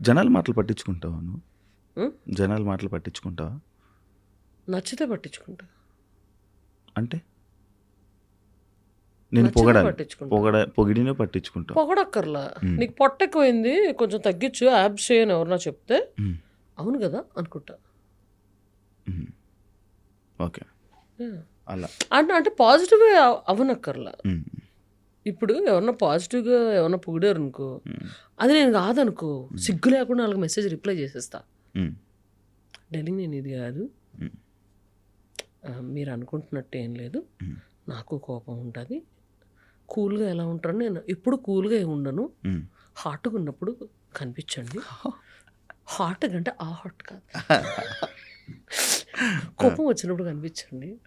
జనాల మాటలు పట్టించుకుంటావా నువ్వు? జనాల మాటలు పట్టించుకుంటావా నచ్చితే పట్టించుకుంటా అంటే నేను పొగడాలి పట్టించుకుంటా. పొగడ పొగిడినే పట్టించుకుంటావు పొగడక్కర్లా. నీకు పొట్ట ఎక్కువైంది కొంచెం తగ్గించు యాబ్స్ చేయని ఎవరన్నా చెప్తే. అవును కదా అనుకుంటా. ఓకే. అలా అంటే అంటే పాజిటివ్గా అవనక్కర్లా. ఇప్పుడు ఎవరన్నా పాజిటివ్గా ఎవరన్నా పొగిడారు అనుకో. అది నేను కాదనుకో సిగ్గు లేకుండా వాళ్ళకి మెసేజ్ రిప్లై చేసేస్తా ఉం. డైలీ నేను ఇది కాదు మీరు అనుకుంటున్నట్టు ఏం లేదు. నాకు కోపం ఉంటుంది కూల్గా ఎలా ఉంటాను నేను ఎప్పుడు కూల్గా ఉండను. హాట్గా ఉన్నప్పుడు కనిపించండి హాట్ అంటే ఆ హాట్ కాదు కోపం వచ్చినప్పుడు కనిపించండి.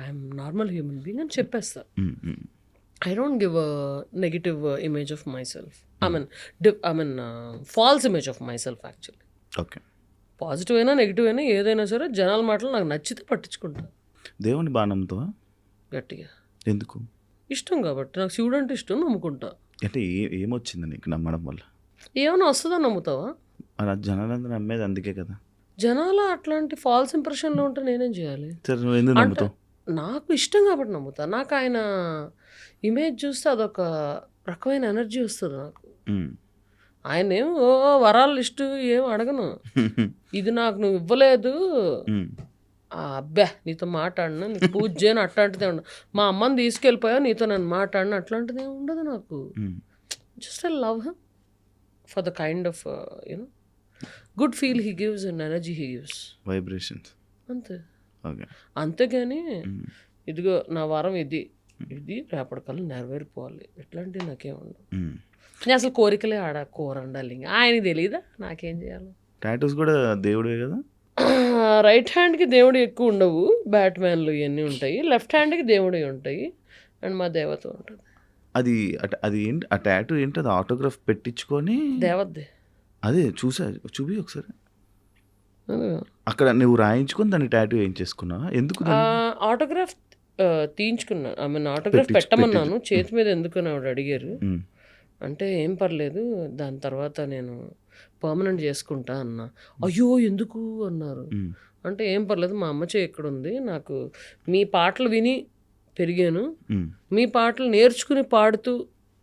ఐఎమ్ నార్మల్ హ్యూమన్ బీయింగ్ అని చెప్పేస్తా um. Um. I don't give a negative image of myself I mean I mean false image of myself actually okay positive అయినా నెగిటివ్ అయినా ఏదైనా సరే జనాల మాటలు నాకు నచ్చితే పట్టించుకుంటా. దేవుని నమ్ముతావా గట్టిగా. ఎందుకు? ఇష్టం కాబట్టి. నాకు శివుడు అంటే ఇష్టం నమ్ముకుంటా. అంటే ఏమొచ్చింది నీకు నమ్మడం వల్ల? ఏమైనా వస్తుందని నమ్ముతావా? అలా జనాలందరూ నమ్మేది అందుకే కదా. జనాల అట్లాంటి ఫాల్స్ ఇంప్రెషన్లో ఉంటే నేనేం చేయాలి? సరే నువ్వు ఎందుకు నమ్ముతావు? నాకు ఇష్టం కాబట్టి నమ్ముతా. నాకు ఆయన ఇమేజ్ చూస్తే అదొక రకమైన ఎనర్జీ వస్తుంది నాకు. ఆయన ఏం ఓ వరాలు లిస్టు ఏం అడగను. ఇది నాకు నువ్వు ఇవ్వలేదు. అబ్బా నీతో మాట్లాడిన నీకు పూజ చేయను అట్లాంటిదే ఉండదు మా అమ్మని తీసుకెళ్ళిపోయా నీతో నన్ను మాట్లాడిన అట్లాంటిది ఉండదు నాకు. Just I love him for the kind of you know good feel he gives and energy he gives vibrations అంతే. అంతేగాని. ఇదిగో నా వరం ఇది. ఇది రేపటికల్లా నెరవేరిపోవాలి. ఇట్లాంటివి నాకేం ఉండవు. నేను అసలు కోరికలే ఆడ కూర ఉండాలి ఇంకా. ఆయనకి తెలియదా నాకేం చేయాలి? టాటూస్ కూడా దేవుడే కదా? రైట్ హ్యాండ్కి దేవుడు ఎక్కువ ఉండవు. బ్యాట్మ్యాన్లు ఇవన్నీ ఉంటాయి. లెఫ్ట్ హ్యాండ్కి దేవుడు ఉంటాయి. అండ్ మా దేవత ఉంటుంది. అది అది ఏంటి? ఆ టాటూ ఏంటి? అది ఆటోగ్రాఫ్ పెట్టించుకొని దేవతదే అదే చూసా. చూపి ఒకసారి. అక్కడ నువ్వు రాయించుకొని దాన్ని టాటూ ఏం చేసుకున్నావా ఎందుకు? ఆటోగ్రాఫ్ తీయించుకున్నాను ఐ మీన్ ఆటోగ్రాఫ్ పెట్టమన్నాను. చేతి మీద ఎందుకు అని ఆవిడ అడిగారు. అంటే ఏం పర్లేదు దాని తర్వాత నేను పర్మనెంట్ చేసుకుంటా అన్నా. అయ్యో ఎందుకు అన్నారు. అంటే ఏం పర్లేదు మా అమ్మ చేయి ఎక్కడ ఉంది? నాకు మీ పాటలు విని పెరిగాను. మీ పాటలు నేర్చుకుని పాడుతూ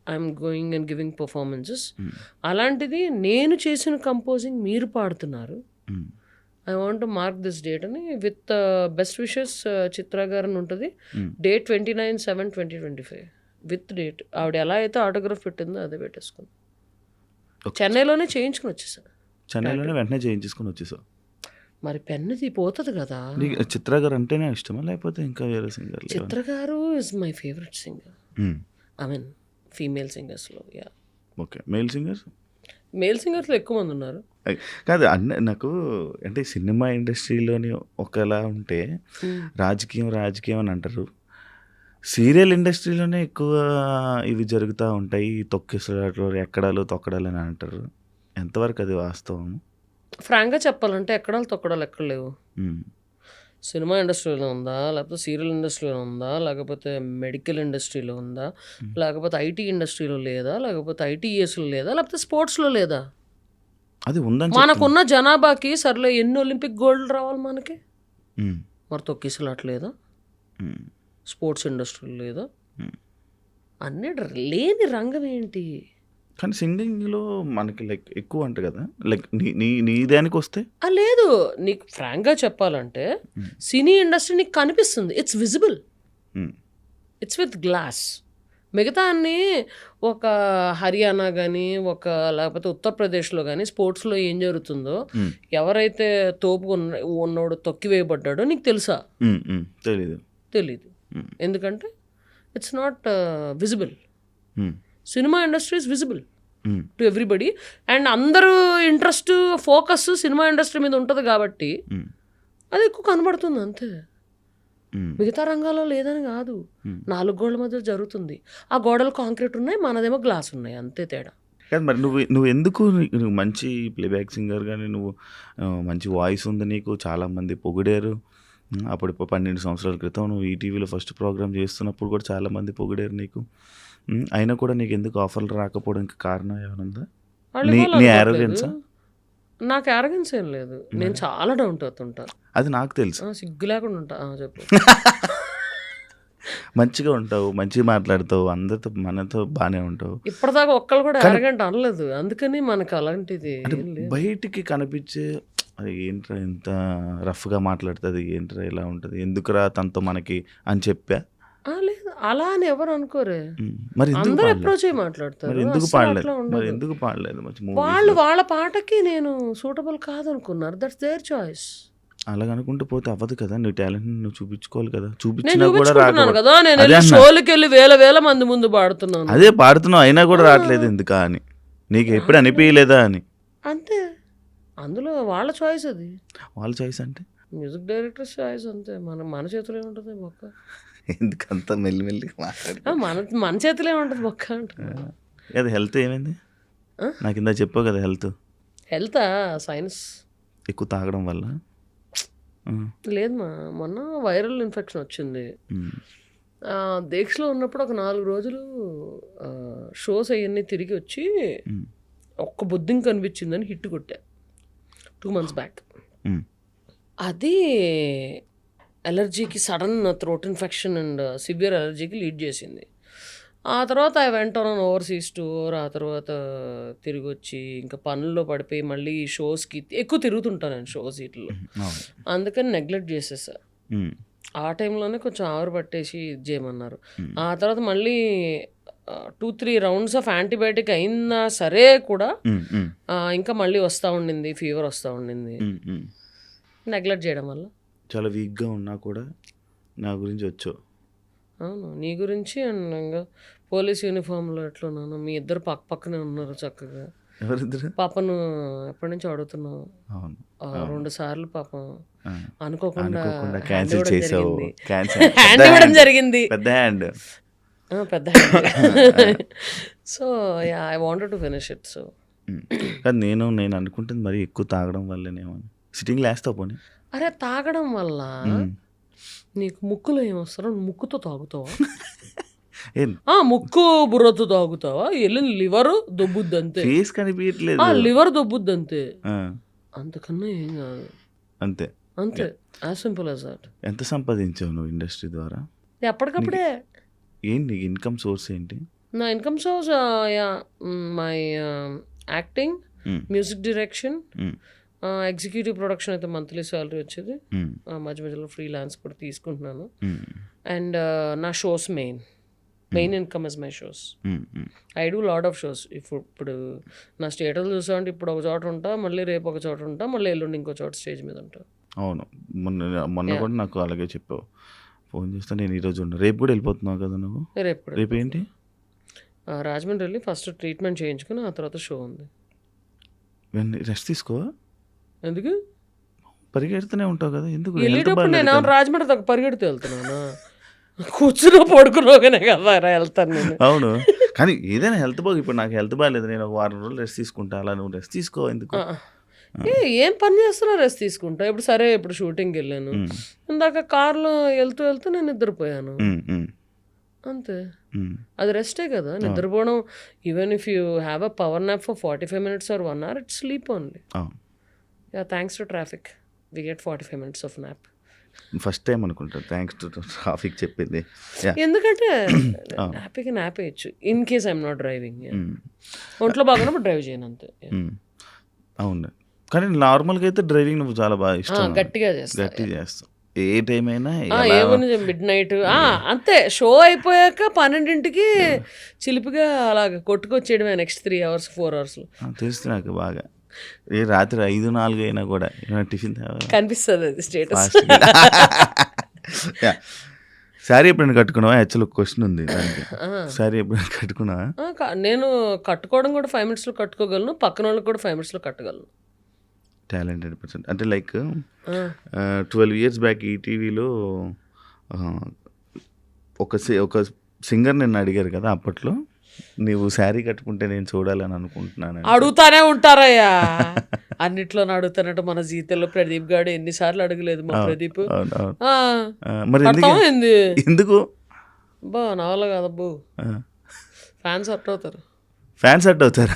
I'm going and giving performances అలాంటిది నేను చేసిన కంపోజింగ్ మీరు పాడుతున్నారు. I want mark this date అని with best wishes Chitra garu అని ఉంటుంది. Date twenty nine seven twenty twenty five with date ఆవిడ ఎలా అయితే ఆటోగ్రాఫ్ పెట్టిందో అదే పెట్టేసుకుంది. చెన్నైలోనే చేయించుకుని వచ్చేసాను చెన్నైలోనే వెంటనే చేయించేసుకొని వచ్చేసావు మరి పెన్నది పోతుంది కదా. చిత్ర గారు అంటేనే ఇష్టమా? లేకపోతే ఇంకా వేరే singer Chitra garu is my favourite singer I mean female సింగర్స్లో yeah okay male singer male సింగర్స్లో ఎక్కువ మంది ఉన్నారు. కాదు అన్న నాకు అంటే సినిమా ఇండస్ట్రీలోని ఒకలా ఉంటే రాజకీయం రాజకీయం అని అంటారు. సీరియల్ ఇండస్ట్రీలోనే ఎక్కువ ఇవి జరుగుతూ ఉంటాయి. తొక్కిసలాట్లు ఎక్కడాలు తొక్కడాలు అని అంటారు. ఎంతవరకు అది వాస్తవం? ఫ్రాంక్గా చెప్పాలంటే ఎక్కడాలు తొక్కడాలు ఎక్కడ లేవు. సినిమా ఇండస్ట్రీలో ఉందా? లేకపోతే సీరియల్ ఇండస్ట్రీలో ఉందా? లేకపోతే మెడికల్ ఇండస్ట్రీలో ఉందా? లేకపోతే ఐటీ ఇండస్ట్రీలో లేదా? లేకపోతే ఐటీఎస్లో లేదా? లేకపోతే స్పోర్ట్స్లో లేదా? అది ఉందని. మనకున్న జనాభాకి సర్లే ఎన్ని ఒలింపిక్ గోల్డ్ రావాలి మనకి? మరి తొక్కిసలాట్లేదా ఉమ్, స్పోర్ట్స్ ఇండస్ట్రీ లేదా. అన్నీ లేని రంగం ఏంటి? కానీ సింగింగ్లో మనకి లైక్ ఎక్కువ అంట కదా లైక్ నీ నీ నీ దానికి వస్తే లేదు. నీకు ఫ్రాంక్గా చెప్పాలంటే. సినీ ఇండస్ట్రీ నీకు కనిపిస్తుంది. It's visible it's with glass మిగతా అన్ని ఒక హర్యానా కానీ ఒక లేకపోతే ఉత్తరప్రదేశ్లో కానీ స్పోర్ట్స్లో ఏం జరుగుతుందో ఎవరైతే తోపు ఉన్న ఉన్నోడు తొక్కివేయబడ్డాడో నీకు తెలుసా? తెలీదు. తెలీదు. ఎందుకంటే it's not visible cinema industry is visible um, to everybody. And అందరూ ఇంట్రెస్ట్ ఫోకస్ సినిమా ఇండస్ట్రీ మీద ఉంటుంది కాబట్టి ఉమ్, అది ఎక్కువ కనబడుతుంది అంతే. ఉమ్, మిగతా రంగాల్లో లేదని కాదు. Hmm. నాలుగు గోడల మధ్య జరుగుతుంది. ఆ గోడలు కాంక్రీట్ ఉన్నాయి మనదేమో గ్లాస్ ఉన్నాయి అంతే తేడా. కాదు మరి నువ్వు నువ్వు ఎందుకు నువ్వు మంచి ప్లేబ్యాక్ సింగర్ కానీ నువ్వు మంచి వాయిస్ ఉంది నీకు చాలామంది పొగిడారు. అప్పుడు పన్నెండు సంవత్సరాల క్రితం నువ్వు ఈటీవీలో ఫస్ట్ ప్రోగ్రామ్ చేస్తున్నప్పుడు కూడా చాలామంది పొగిడారు నీకు. అయినా కూడా నీకు ఎందుకు ఆఫర్లు రాకపోవడానికి కారణం ఏమైనా ఉందా? నీ- ఇవ్వాలి నీ అనుకోవట్లేదు. arrogance ఆ? నాకు arrogance ఏం లేదు. నేను చాలా డౌన్ టు ఉంటా అది నాకు తెలుసు. సిగ్గు లేకుండా ఉంటా. చెప్పు. మంచిగా ఉంటావు మంచిగా మాట్లాడతావు అందరితో మనతో బాగానే ఉంటావు. ఇప్పటిదాకా ఒక్కళ్ళు కూడా అరగంట అనలేదు. అందుకని మనకు అలాంటిది. బయటికి కనిపించే "అరే, ఏంట్రా ఇంత రఫ్గా మాట్లాడుతుంది ఏంట్రా ఇలా ఉంటుంది ఎందుకురా తనతో మనకి అని చెప్పా? లేదు. అలా అని ఎవరు అనుకోరే. మరి అందరూ అప్రోచ్ అయ్యి మాట్లాడతారు. ఎందుకు పాడలేదు? మరి. ఎందుకు పాడలేదు వాళ్ళు వాళ్ళ పాటకి నేను సూటబుల్ కాదనుకున్నారు. దట్స్ దేర్ చాయిస్ అలాగ అనుకుంటూ పోతే అవ్వదు కదా? నీ టాలెంట్ నువ్వు చూపించుకోవాలి కదా? చూపించినా కూడా కదా? నేను. షోలకి వెళ్ళి వేల వేల మంది ముందు పాడుతున్నాను. అదే పాడుతున్నావు అయినా కూడా రావట్లేదు ఎందుకా అని. నీకు ఎప్పుడు అనిపించలేదా అని. అంతే. అందులో వాళ్ళ చాయిస్ అది. వాళ్ళ చాయిస్ అంటే? మ్యూజిక్ డైరెక్టర్ చాయిస్ అంతే. మన మన చేతిలో ఉంటుంది బొక్క. ఎందుకంత మెల్లిమెల్లి మాట్లాడి మన మన చేతిలో ఉంటుంది బొక్క? అది హెల్త్ ఏమైంది? నాకు ఇందా చెప్పావు కదా హెల్త్ హెల్త్ సైన్స్ ఎక్కువ తాగడం వల్ల. లేదు మా మొన్న వైరల్ ఇన్ఫెక్షన్ వచ్చింది. దీక్షలో ఉన్నప్పుడు ఒక నాలుగు రోజులు షోస్ అవన్నీ తిరిగి వచ్చి ఒక్క బుద్ధింగ్ కనిపించిందని హిట్ కొట్టా. టూ మంత్స్ బ్యాక్ అది అలర్జీకి sudden throat infection and severe అలర్జీకి lead చేసింది. ఆ తర్వాత I went on overseas tour ఆ తర్వాత తిరిగి వచ్చి ఇంకా పనుల్లో పడిపోయి మళ్ళీ షోస్కి ఎక్కువ తిరుగుతుంటాను నేను షోస్ వీటిలో అవును. అందుకని నెగ్లెక్ట్ చేసేసా. ఆ టైంలోనే కొంచెం ఆవిరి పట్టేసి చేయమన్నారు. ఆ తర్వాత మళ్ళీ two three rounds of antibiotic అయినా సరే కూడా ఇంకా మళ్ళీ వస్తూ ఉండింది ఫీవర్ వస్తూ ఉండింది. నెగ్లెక్ట్ చేయడం వల్ల. చాలా వీక్గా ఉన్నా కూడా నా గురించి వచ్చావు. అవును నీ గురించి అండ్ ఇంకా పోలీస్ యూనిఫామ్లో ఎట్లున్నాను మీ ఇద్దరు పక్క పక్కనే ఉన్నారు చక్కగా. ఎవరిద్దరు? పాపను ఎప్పటి నుంచి అడుగుతున్నావు అవును రెండు సార్లు పాపం. అనుకోకుండా క్యాన్సిల్ చేసావు. క్యాన్సిల్ హ్యాండ్ ఇవ్వడం జరిగింది. పెద్ద హ్యాండ్ పెద్ద so yeah I wanted to finish it so కానీ నేను నేను అనుకుంటుంది మరి ఎక్కువ తాగడం వల్లనేమో సిట్టింగ్ లేస్తావు పోనీ. అరే తాగడం వల్ల. నీకు ముక్కులో ఏమొస్తారో ముక్కుతో తాగుతావా? ముక్కు బుర్రతో తాగుతావా? వెళ్ళిన లివర్ దొబ్బుద్ది అంతే ఫేస్ కనిపించట్లేదు. లివర్ దొబ్బుద్ది అంతే అంతకన్నా ఏం కాదు. అంతే. అంతే. యాజ్ సింపుల్ యాజ్ దట్ ఎంత సంపాదించావు నువ్వు ఇండస్ట్రీ ద్వారా? ఎప్పటికప్పుడే. ఏంటి ఇన్కమ్ సోర్స్ ఏంటి? నా income source my acting music direction executive production అయితే మంత్లీ సాలరీ వచ్చేది. ఆ, మధ్య మధ్యలో ఫ్రీ ల్యాన్స్ కూడా తీసుకుంటున్నాను. అండ్ నా shows main main income is my shows. I do lot of shows ఇప్పుడు ఇప్పుడు నా స్టేటస్ చూసామంటే ఇప్పుడు ఒక చోట ఉంటా మళ్ళీ రేపు ఒక చోట ఉంటా మళ్ళీ ఎల్లుండి ఇంకో చోట స్టేజ్ మీద ఉంటా. అవును. మొన్న మొన్న కూడా నాకు అలాగే చెప్పావు. ఫోన్ చేస్తే నేను ఈరోజు ఉన్నా రేపు కూడా వెళ్ళిపోతున్నావు కదా నువ్వు? రేపు కూడా రేపు ఏంటి? రాజమండ్రి వెళ్ళి ఫస్ట్ ట్రీట్మెంట్ చేయించుకుని ఆ తర్వాత షో ఉంది. రెస్ట్ తీసుకో ఎందుకు? పరిగెడుతూనే ఉంటావు కదా ఎందుకు? వెళ్ళేటప్పుడు నేను. రాజమండ్రి దాకా పరిగెడుతూ వెళ్తున్నానా? కూర్చుని పడుకున్నాగానే కదా వెళ్తాను నేను. అవును. కానీ ఏదైనా హెల్త్ బాగు ఇప్పుడు నాకు హెల్త్ బాగాలేదు నేను వారం రోజులు రెస్ట్ తీసుకుంటా అలా నువ్వు రెస్ట్ తీసుకో ఎందుకు? ఏ ఏం పని చేస్తున్నా రెస్ట్ తీసుకుంటా. ఇప్పుడు సరే ఇప్పుడు షూటింగ్కి వెళ్ళాను. ఇందాక కార్లో వెళ్తూ వెళ్తూ నేను నిద్రపోయాను. అంతే. అది రెస్టే కదా నిద్రపోవడం even if you have a power nap for forty five minutes or one hour it's sleep only yeah thanks to traffic we get forty five minutes of nap first time అనుకుంటా. థ్యాంక్స్ టు ట్రాఫిక్ చెప్పింది. ఎందుకంటే హ్యాపీగా nap వేయచ్చు in case I'm not driving ఒంట్లో బాగున్నప్పుడు drive చేయను అంతే ఉమ్. అవును. కానీ నార్మల్గా అయితే డ్రైవింగ్ నువ్వు చాలా బాగా ఇష్టం. గట్టిగా చేస్తా గట్టి చేస్తావు ఏ టైం అయినా ఏముంది మిడ్ నైట్ అంతే. షో అయిపోయాక పన్నెండింటికి చిలిపిగా అలాగ కొట్టుకొచ్చేయడమే నెక్స్ట్ త్రీ అవర్స్ ఫోర్ అవర్స్లో ఆ, తెలుసు నాకు బాగా. రాత్రి ఐదు నాలుగు అయినా కూడా టిఫిన్? కనిపిస్తుంది అది స్టేటస్. శారీ ఎప్పుడైనా కట్టుకున్నావా? యాక్చువల్ ఒక క్వశ్చన్ ఉంది దానికి. శారీ ఎప్పుడైనా కట్టుకున్నావా? నేను కట్టుకోవడం కూడా ఫైవ్ మినిట్స్లో కట్టుకోగలను పక్కన వాళ్ళకి కూడా ఫైవ్ మినిట్స్లో కట్టగలను. టాలెంటెడ్ పర్సన్ అంటే లైక్ ట్వెల్వ్ ఇయర్స్ బ్యాక్ ఈ టీవీలో ఒక సి- ఒక సింగర్ నిన్ను అడిగారు కదా అప్పట్లో. నీవు శారీ కట్టుకుంటే నేను చూడాలని అనుకుంటున్నాను. అడుగుతానే ఉంటారయ్యా. అన్నిట్లో అడుగుతానంటే మన జీతంలో ప్రదీప్ గాడు ఎన్నిసార్లు అడగలేదు మా ప్రదీప్. మరి ఎందుకు బా నా వల్ల కాదబ్బు. ఫ్యాన్స్ అట్ అవుతారు. ఫ్యాన్స్ అట్ అవుతారా?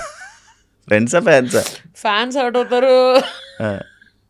ఫ్రెండ్సా ఫ్యాన్సా ఫ్యాన్స్ హర్ట్ అవుతారు.